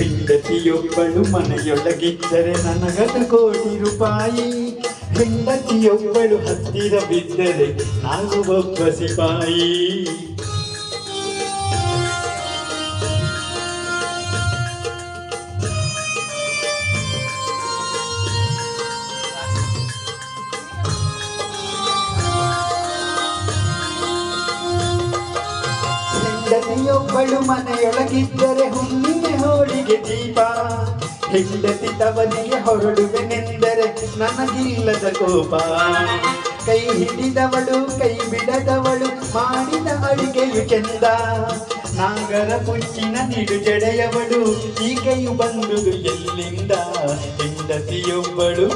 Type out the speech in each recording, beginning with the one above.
ಹೆಂಡತಿಯೊಬ್ಬಳು ಮನೆಯೊಳಗಿದ್ದರೆ ನನಗದು ಕೋಟಿ ರೂಪಾಯಿ. ಹೆಂಡತಿಯೊಬ್ಬಳು ಹತ್ತಿರ ಬಿದ್ದರೆ ನಾನು ಒಬ್ಬ ಸಿಪಾಯಿ ಹೆಂಡತಿಯೊಬ್ಬಳು ಮನೆಯೊಳಗಿದ್ದರೆ ಹುಣ್ಣಿಮೆ ಹೋಳಿಗೆ ದೀಪ. ಹೆಂಡತಿ ತವನಿಗೆ ಹೊರಡುವೆನೆಂದರೆ ನನಗಿಲ್ಲದ ಕೋಪ. ಕೈ ಹಿಡಿದವಳು, ಕೈ ಬಿಡದವಳು, ಮಾಡಿದ ಅಡಿಗೆಯು ಚೆಂದ. ನಾಗರ ಪುಚ್ಚಿನ ನಿಡು ಜಡೆಯವಳು, ಈಕೆಯು ಬಂದುದು ಎಲ್ಲಿಂದ? ಹೆಂಡತಿಯೊಬ್ಬಳು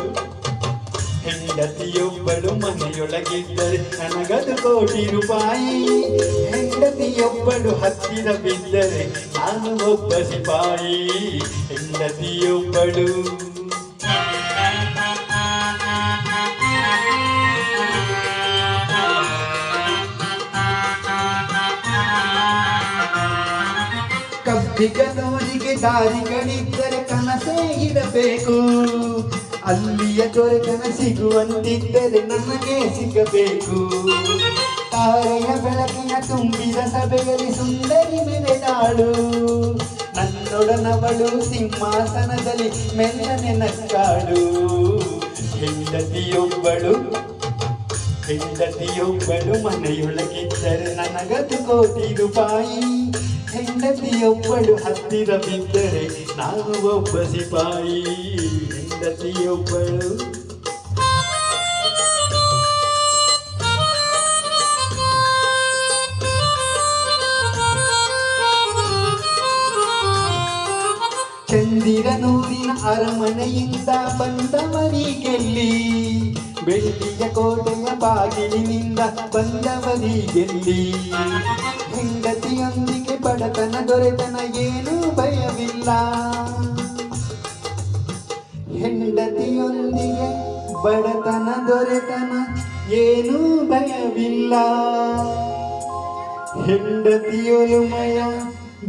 ಹೆಂಡತಿಯೊಬ್ಬಳು ಮನೆಯೊಳಗಿದ್ದರೆ ನನಗದು ಕೋಟಿ ರೂಪಾಯಿ. ಹೆಂಡತಿಯೊಬ್ಬಳು ಹತ್ತಿರ ಬಿದ್ದರೆ ನಾನು ಒಬ್ಬ ಸಿಪಾಯಿ. ಹೆಂಡತಿಯೊಬ್ಬಳು. ಕಬ್ಬಿಗನೋರಿಗೆ ದಾರಿಗಳಿದ್ದರೆ ಕನಸೇ ಇರಬೇಕು. ಅಲ್ಲಿಯ ದೊರೆತನ ಸಿಗುವಂತಿದ್ದರೆ ನನಗೆ ಸಿಗಬೇಕು. ತಾರೆಯ ಬೆಳಕಿನ ತುಂಬಿದ ಸಭೆಯಲ್ಲಿ ಸುಂದರಿ ಮೆರೆದಾಳು. ನನ್ನೊಡನವಳು ಸಿಂಹಾಸನದಲ್ಲಿ ಮೆಲ್ಲನೆ ನಕ್ಕಾಳು. ಹೆಂಡತಿಯೊಬ್ಬಳು ಹೆಂಡತಿಯೊಬ್ಬಳು ಮನೆಯೊಳಗಿದ್ದರೆ ನನಗದು ಕೋಟಿ ರೂಪಾಯಿ. ಹೆಂಡತಿಯೊಬ್ಬಳು ಹತ್ತಿರ ಬಿದ್ದರೆ ನಾನು ಒಬ್ಬ ಸಿಪಾಯಿ ಹೆಂಡತಿಯೊಬ್ಬಳು ಚಂದಿರನೂರಿನ ಅರಮನೆಯಿಂದ ಬಂದವರಿಗೆಲ್ಲಿ ಬೆಳ್ಳಿಯ ಕೋಟೆಯ ಬಾಗಿಲಿನಿಂದ ಬಂದವರಿಗೆಲ್ಲಿ. ದೊರೆತನ ಏನು ಭಯವಿಲ್ಲ. ಹೆಂಡತಿಯೊಂದಿಗೆ ಬಡತನ ದೊರೆತನ ಏನೂ ಭಯವಿಲ್ಲ. ಹೆಂಡತಿಯೊಲುಮಯ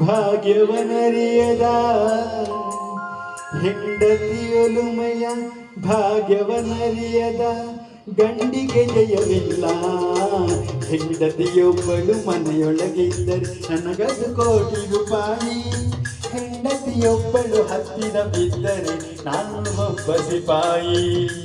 ಭಾಗ್ಯವನರಿಯದ. ಹೆಂಡತಿಯೊಲುಮಯ ಭಾಗ್ಯವನರಿಯದ. ಗಂಡಿಗೆ ಜಯವಿಲ್ಲ. ಹೆಂಡತಿಯೊಬ್ಬಳು ಮನೆಯೊಳಗಿದ್ದರೆ ನನಗದು ಕೋಟಿ ರೂಪಾಯಿ. ಹೆಂಡತಿಯೊಬ್ಬಳು ಹತ್ತಿರ ಬಿದ್ದರೆ ನಾನು ಒಬ್ಬ ಸಿಪಾಯಿ.